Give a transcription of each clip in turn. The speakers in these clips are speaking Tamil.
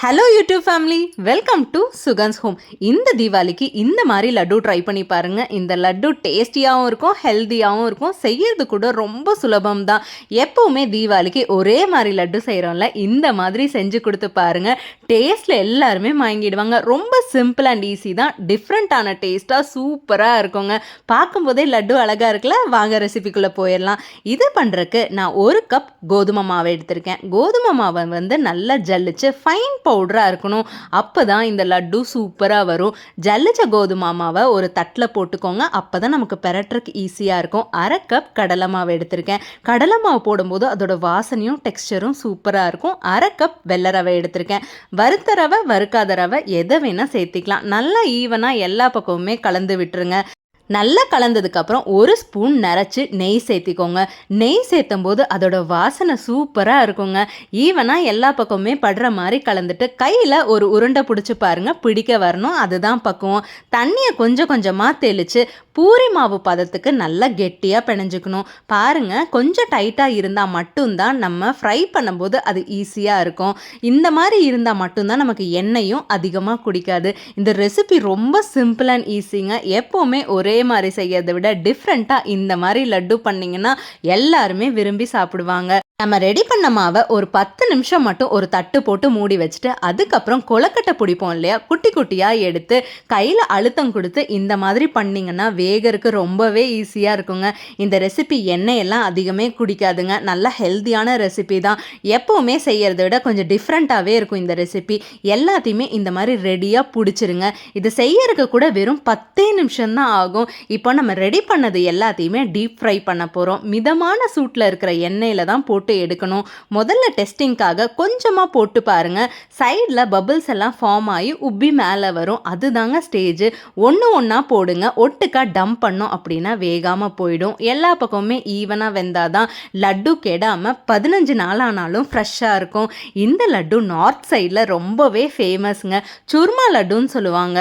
Hello YouTube family welcome to Sugan's home இந்த தீபாவளிக்கு இந்த மாதிரி லட்டு ட்ரை பண்ணி பாருங்க. இந்த லட்டு டேஸ்டியாகவும் இருக்கும் ஹெல்த்தியாகவும் இருக்கும். செய்யறது கூட ரொம்ப சுலபம் தான் எப்போவுமே தீபாவளிக்கு ஒரே மாதிரி லட்டு செய்கிறோம்ல இந்த மாதிரி செஞ்சு கொடுத்து பாருங்கள் டேஸ்ட்டில் எல்லாருமே வாங்கிடுவாங்க ரொம்ப சிம்பிள் அண்ட் ஈஸி தான். டிஃப்ரெண்ட்டான டேஸ்ட்டாக சூப்பராக இருக்குங்க. பார்க்கும்போதே லட்டு அழகாக இருக்குல்ல? வாங்க ரெசிபிக்குள்ளே போயிடலாம். இது பண்ணுறக்கு நான் ஒரு கப் கோதுமை மாவை எடுத்திருக்கேன். கோதுமை மாவை வந்து நல்லா ஜல்லிச்சு ஃபைன் பவுடராக இருக்கணும். அப்போ தான் இந்த லட்டு சூப்பராக வரும். ஜல்லிச்ச கோதுமை மாவை ஒரு தட்டில் போட்டுக்கோங்க. அப்போ தான் நமக்கு பெரட்டுறக்கு ஈஸியாக இருக்கும். அரை கப் கடலை மாவு எடுத்திருக்கேன். கடலை மாவு போடும்போது அதோட வாசனையும் டெக்ஸ்டரும் சூப்பராக இருக்கும். அரை கப் வெள்ளை ரவை எடுத்திருக்கேன். வறுத்த ரவை வறுக்காத ரவை எதை வேணால் சேர்த்திக்கலாம். நல்லா ஈவனாக எல்லா பக்கமுமே கலந்து விட்டுருங்க. நல்லா கலந்ததுக்கப்புறம் ஒரு ஸ்பூன் நிறச்சி நெய் சேர்த்திக்கோங்க. நெய் சேர்த்தும் போது அதோட வாசனை சூப்பராக இருக்குங்க. ஈவனாக எல்லா பக்கமுமே படுற மாதிரி கலந்துட்டு கையில் ஒரு உருண்டை பிடிச்சி பாருங்க. பிடிக்க வரணும். அதுதான் பக்குவம். தண்ணியை கொஞ்சம் கொஞ்சமாக தெளித்து பூரி மாவு பதத்துக்கு நல்லா கெட்டியாக பிணைஞ்சுக்கணும். பாருங்க கொஞ்சம் டைட்டாக இருந்தால் மட்டும்தான் நம்ம ஃப்ரை பண்ணும்போது அது ஈஸியாக இருக்கும். இந்த மாதிரி இருந்தால் மட்டும்தான் நமக்கு எண்ணெயும் அதிகமாக குடிக்காது. இந்த ரெசிபி ரொம்ப சிம்பிள் அண்ட் ஈஸிங்க. எப்போவுமே ஒரே மாதிரி செய்யறதை விட டிஃப்ரெண்ட்டாக இந்த மாதிரி லட்டு பண்ணிங்கன்னா எல்லாருமே விரும்பி சாப்பிடுவாங்க. நம்ம ரெடி பண்ண மாவை ஒரு பத்து நிமிஷம் மட்டும் ஒரு தட்டு போட்டு மூடி வச்சுட்டு அதுக்கப்புறம் கொலக்கட்டை பிடிப்போம் இல்லையா? குட்டி குட்டியாக எடுத்து கையில் அழுத்தம் கொடுத்து இந்த மாதிரி பண்ணிங்கன்னா வேகருக்கு ரொம்பவே ஈஸியாக இருக்குங்க. இந்த ரெசிபி எண்ணெயெல்லாம் அதிகமே குடிக்காதுங்க. நல்ல ஹெல்த்தியான ரெசிபி தான். எப்போவுமே செய்கிறத விட கொஞ்சம் டிஃப்ரெண்ட்டாகவே இருக்கும் இந்த ரெசிபி எல்லாத்தையுமே இந்த மாதிரி ரெடியாக பிடிச்சிருங்க. இது செய்யறதுக்கு கூட வெறும் பத்தே நிமிஷம் தான் ஆகும். இப்போ நம்ம ரெடி பண்ணது எல்லாத்தையுமே டீப் ஃப்ரை பண்ண போகிறோம் மிதமான சூட்டில் இருக்கிற எண்ணெயில் தான் போட்டு போட்டு எடுக்கணும். முதல்ல டெஸ்டிங்க்காக கொஞ்சமாக போட்டு பாருங்க. சைடில் பபிள்ஸ் எல்லாம் ஃபார்ம் ஆகி உப்பி மேலே வரும். அதுதாங்க ஸ்டேஜ் ஒன்று ஒன்றா போடுங்க. ஒட்டுக்கா டம்ப் பண்ணோம் அப்படின்னா வேகாமல் போயிடும். எல்லா பக்கமுமே ஈவனாக வெந்தால் தான் லட்டு கெடாமல் பதினஞ்சு நாள் ஆனாலும் ஃப்ரெஷ்ஷாக இருக்கும். இந்த லட்டு நார்த் சைடில் ரொம்பவே ஃபேமஸ்ங்க சுர்மா லட்டுன்னு சொல்லுவாங்க.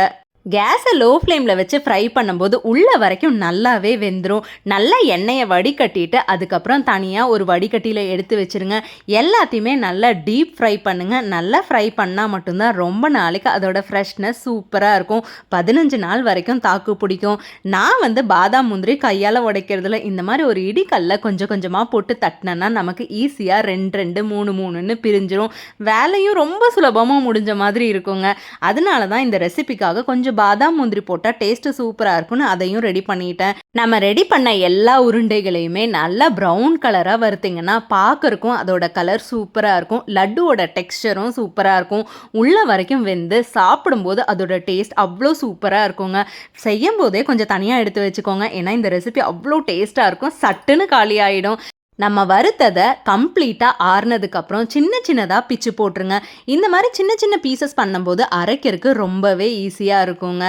கேஸை லோ ஃப்ளேமில் வச்சு ஃப்ரை பண்ணும்போது உள்ளே வரைக்கும் நல்லாவே வெந்துடும் நல்லா எண்ணெயை வடிகட்டிட்டு அதுக்கப்புறம் தனியாக ஒரு வடிகட்டியில் எடுத்து வச்சுருங்க. எல்லாத்தையுமே நல்லா டீப் ஃப்ரை பண்ணுங்கள் நல்லா ஃப்ரை பண்ணால் மட்டும்தான் ரொம்ப நாளைக்கு அதோட ஃப்ரெஷ்னஸ் சூப்பராக இருக்கும். பதினஞ்சு நாள் வரைக்கும் தாக்கு பிடிக்கும். நான் வந்து பாதாம் முந்திரி கையால் உடைக்கிறதுல இந்த மாதிரி ஒரு இடிக்கல்ல கொஞ்சம் கொஞ்சமாக போட்டு தட்டினேன்னா நமக்கு ஈஸியாக ரெண்டு ரெண்டு மூணு மூணுன்னு பிரிஞ்சிரும். வேலையும் ரொம்ப சுலபமாக முடிஞ்ச மாதிரி இருக்குங்க. அதனால தான் இந்த ரெசிபிக்காக கொஞ்சம் பாதாம் முந்திரி போட்டால் டேஸ்ட்டு சூப்பராக இருக்கும்னு அதையும் ரெடி பண்ணிட்டேன். நம்ம ரெடி பண்ண எல்லா உருண்டைகளையுமே நல்லா ப்ரௌன் கலராக வருத்திங்கன்னா பார்க்கறக்கும் அதோட கலர் சூப்பராக இருக்கும். லட்டுவோட டெக்ஸ்டரும் சூப்பராக இருக்கும். உள்ள வரைக்கும் வெந்து சாப்பிடும்போது அதோட டேஸ்ட் அவ்வளோ சூப்பராக இருக்குங்க. செய்யும் போதே கொஞ்சம் தனியாக எடுத்து வச்சுக்கோங்க. ஏன்னா இந்த ரெசிபி அவ்வளோ டேஸ்ட்டாக இருக்கும். சட்டுன்னு காலி ஆகிடும் நம்ம வறுத்ததை கம்ப்ளீட்டாக ஆறுனதுக்கப்புறம் சின்ன சின்னதாக பிச்சு போட்டுருங்க. இந்த மாதிரி சின்ன சின்ன பீசஸ் பண்ணும்போது அரைக்கிறதுக்கு ரொம்பவே ஈஸியாக இருக்குங்க.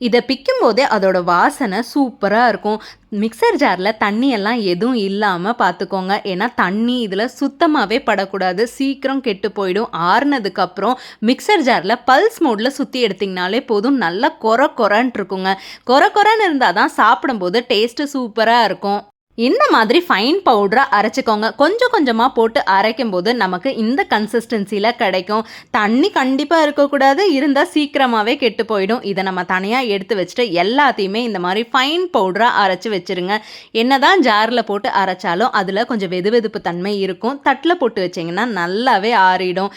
இதை பிக்கும் போதே அதோட வாசனை சூப்பராக இருக்கும். மிக்சர் ஜாரில் தண்ணியெல்லாம் எதுவும் இல்லாமல் பார்த்துக்கோங்க ஏன்னா தண்ணி இதில் சுத்தமாகவே படக்கூடாது. சீக்கிரம் கெட்டு போயிடும். ஆறுனதுக்கப்புறம் மிக்சர் ஜாரில் பல்ஸ் மோடில் சுற்றி எடுத்திங்கனாலே போதும். நல்லா கொர கொரன்ட்டு இருக்குங்க. கொர கொரன்னு இருந்தால் தான் சாப்பிடும்போது டேஸ்ட்டு சூப்பராக இருக்கும். இந்த மாதிரி ஃபைன் பவுடராக அரைச்சிக்கோங்க. கொஞ்சம் கொஞ்சமாக போட்டு அரைக்கும் போது நமக்கு இந்த கன்சிஸ்டன்சியில் கிடைக்கும். தண்ணி கண்டிப்பாக இருக்கக்கூடாது. இருந்தால் சீக்கிரமாகவே கெட்டு போயிடும். இதை நம்ம தனியாக எடுத்து வச்சுட்டு எல்லாத்தையுமே இந்த மாதிரி ஃபைன் பவுடராக அரைச்சி வச்சுருங்க. என்ன தான் ஜாரில் போட்டு அரைச்சாலும் அதில் கொஞ்சம் வெது வெதுப்பு தன்மை இருக்கும். தட்டில் போட்டு வச்சிங்கன்னா நல்லாவே ஆறிடும்.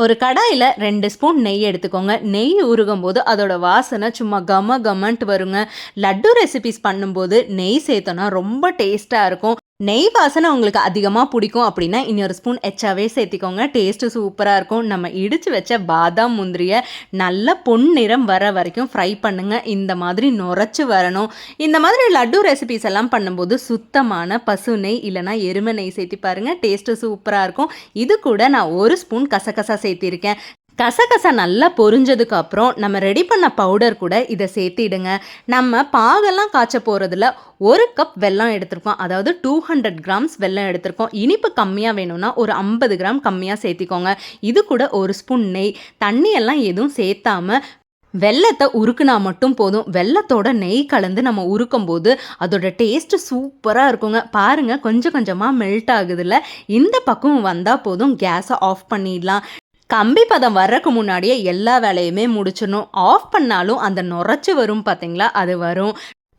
ஒரு கடாயில் ரெண்டு ஸ்பூன் நெய் எடுத்துக்கோங்க. நெய் உருகும் போது அதோட வாசனை சும்மா கம கமன்ட்டு வருங்க. லட்டு ரெசிபிஸ் பண்ணும்போது நெய் சேர்த்தோன்னா ரொம்ப டேஸ்ட்டாக இருக்கும். நெய் வாசனை உங்களுக்கு அதிகமாக பிடிக்கும் அப்படின்னா இன்னொரு ஸ்பூன் எச்சாவே சேர்த்திக்கோங்க. டேஸ்ட்டு சூப்பராக இருக்கும். நம்ம இடித்து வச்ச பாதாம் முந்திரியை நல்ல பொன் நிறம் வர வரைக்கும் ஃப்ரை பண்ணுங்கள் இந்த மாதிரி நுரைச்சி வரணும். இந்த மாதிரி லட்டு ரெசிபிஸ் எல்லாம் பண்ணும்போது சுத்தமான பசு நெய் இல்லைனா எருமை நெய் சேர்த்தி பாருங்கள் டேஸ்ட்டு சூப்பராக இருக்கும். இது கூட நான் ஒரு ஸ்பூன் கசகசா சேர்த்திருக்கேன். கசகசா நல்லா பொரிஞ்சதுக்கு அப்புறம் நம்ம ரெடி பண்ண பவுடர் கூட இதை சேர்த்திடுங்க. நம்ம பாகெல்லாம் காய்ச்ச போகிறதுல ஒரு கப் வெல்லம் எடுத்திருக்கோம். அதாவது டூ ஹண்ட்ரட் கிராம்ஸ் வெல்லம் எடுத்திருக்கோம். இனிப்பு கம்மியாக வேணும்னா ஒரு ஐம்பது கிராம் கம்மியாக சேர்த்திக்கோங்க. இது கூட ஒரு ஸ்பூன் நெய். தண்ணியெல்லாம் எதுவும் சேர்த்தாம வெள்ளத்தை உருக்குனா மட்டும் போதும். வெள்ளத்தோட நெய் கலந்து நம்ம உருக்கும் போது அதோட டேஸ்ட் சூப்பராக இருக்குங்க. பாருங்கள் கொஞ்சம் கொஞ்சமாக மெல்ட் ஆகுதுல்ல இந்த பக்கம் வந்தால் போதும். கேஸை ஆஃப் பண்ணிடலாம். கம்பி பதம் வர்றதுக்கு முன்னாடியே எல்லா வேலையுமே முடிச்சிடணும். ஆஃப் பண்ணாலும் அந்த நுரைச்சி வரும் பார்த்தீங்களா அது வரும்.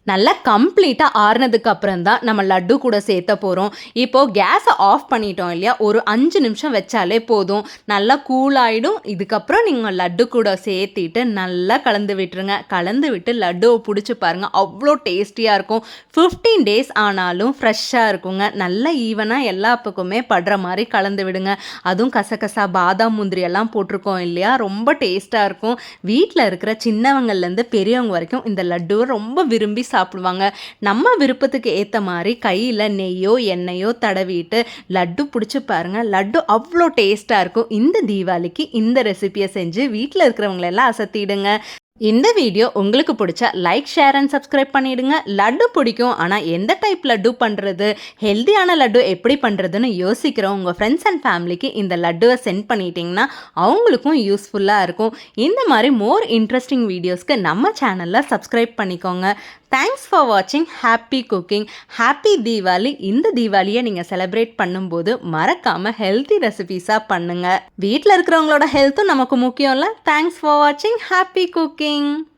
நல்லா கம்ப்ளீட்டாக ஆறுனதுக்கு அப்புறம் தான் நம்ம லட்டு கூட சேர்த்த போகிறோம் இப்போது கேஸை ஆஃப் பண்ணிட்டோம் இல்லையா? ஒரு அஞ்சு நிமிஷம் வச்சாலே போதும். நல்லா கூல் ஆகிடும் இதுக்கப்புறம் நீங்கள் லட்டு கூட சேர்த்திட்டு நல்லா கலந்து விட்டுருங்க. கலந்து விட்டு லட்டுவை பிடிச்சி பாருங்கள் அவ்வளோ டேஸ்டியாக இருக்கும். ஃபிஃப்டீன் டேஸ் ஆனாலும் ஃப்ரெஷ்ஷாக இருக்குங்க. நல்லா ஈவனாக எல்லா பக்கமே படுற மாதிரி கலந்து விடுங்க. அதுவும் கசகசா பாதாம் முந்திரி எல்லாம் போட்டிருக்கோம் இல்லையா? ரொம்ப டேஸ்ட்டாக இருக்கும். வீட்டில் இருக்கிற சின்னவங்கள்லேருந்து பெரியவங்க வரைக்கும் இந்த லட்டுவை ரொம்ப விரும்பி சாப்பிடுவாங்க. நம்ம விருப்பத்துக்கு ஏற்ற மாதிரி கையில் நெய்யோ எண்ணெயோ தடவிட்டு லட்டு பிடிச்சி பாருங்கள் லட்டு அவ்வளோ டேஸ்ட்டாக இருக்கும். இந்த தீபாவளிக்கு இந்த ரெசிபியை செஞ்சு வீட்டில் இருக்கிறவங்களெல்லாம் அசத்திடுங்க. இந்த வீடியோ உங்களுக்கு பிடிச்சா லைக் ஷேர் அண்ட் சப்ஸ்கிரைப் பண்ணிடுங்க. லட்டு பிடிக்கும் ஆனால் எந்த டைப் லட்டு பண்ணுறது ஹெல்த்தியான லட்டு எப்படி பண்ணுறதுன்னு யோசிக்கிறோம் உங்கள் ஃப்ரெண்ட்ஸ் அண்ட் ஃபேமிலிக்கு இந்த லட்டுவை சென்ட் பண்ணிட்டீங்கன்னா அவங்களுக்கும் யூஸ்ஃபுல்லாக இருக்கும். இந்த மாதிரி மோர் இன்ட்ரெஸ்டிங் வீடியோஸ்க்கு நம்ம சேனலில் சப்ஸ்கிரைப் பண்ணிக்கோங்க. தேங்க்ஸ் ஃபார் வாட்சிங் ஹாப்பி குக்கிங் ஹாப்பி தீபாவளி இந்த தீபாவளியை நீங்கள் செலிப்ரேட் பண்ணும்போது மறக்காமல் ஹெல்த்தி ரெசிபீஸாக பண்ணுங்கள் வீட்டில் இருக்கிறவங்களோட ஹெல்த்தும் நமக்கு முக்கியம் இல்லை தேங்க்ஸ் ஃபார் வாட்சிங் ஹாப்பி குக்கிங் listening.